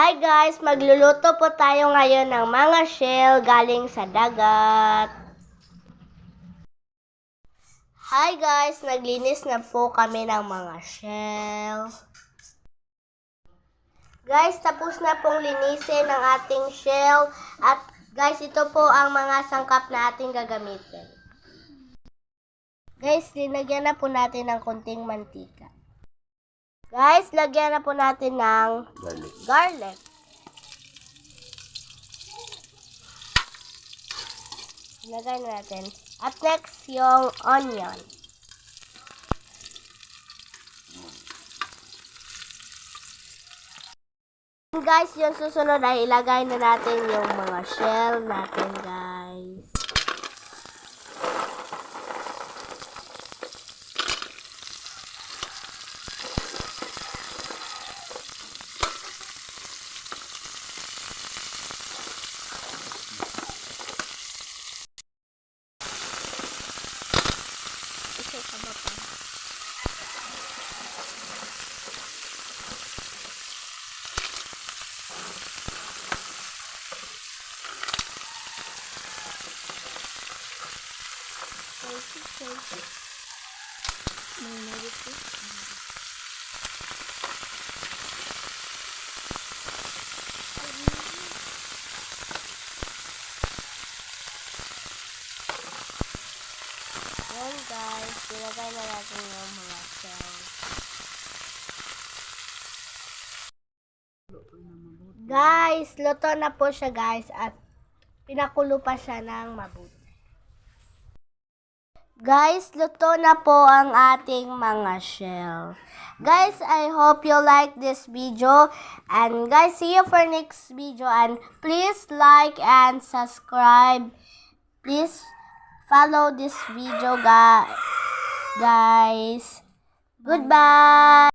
Hi guys, magluluto po tayo ngayon ng mga shell galing sa dagat. Hi guys, naglinis na po kami ng mga shell. Guys, tapos na pong linisin ang ating shell at guys, ito po ang mga sangkap na ating gagamitin. Guys, linagyan na po natin ng konting mantika. Guys, lagyan na po natin ng Garlic. garlic. Ilagay na natin. At next, yung onion. And guys, yung susunod ay ilagay na natin yung mga shell natin, guys. Yan guys, ilagay na natin yung mga. Guys, luto na po siya guys at pinakulo pa siya ng mabuti. Guys, luto na po ang ating mga shell. Guys, I hope you like this video. And guys, see you for next video. And please like and subscribe. Please follow this video, guys. Guys. Goodbye.